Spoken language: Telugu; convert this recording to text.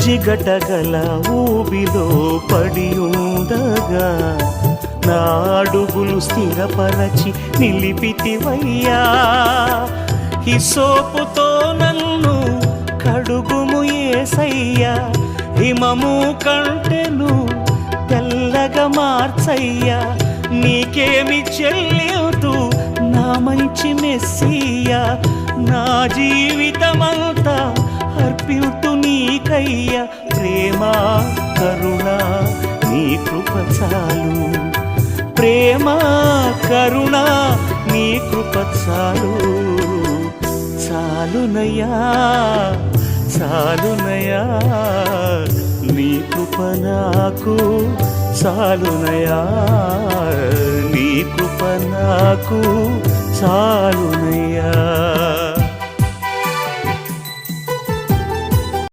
జిగటగల ఊబిలో పడి ఉండగా నా అడుగులు స్థిరపరచి నిలిపితివయ్యా. హిసోపుతో నన్ను కడుగుము ఏసయ్యా. హిమము కంటెను తెల్లగా మార్చయ్యా. నీకేమి చెల్లెదు నా మంచి మెస్సియా. నా జీవితమంతా నీకయ్యా ప్రేమ కరుణ నీ కృప చాలు. ప్రేమ కరుణ నీ కృప చాలు. చాలునయ్యా చాలునయ్యా నీ కృప నాకు చాలునయ్యా. నీ కృప నాకు చాలునయ్యా.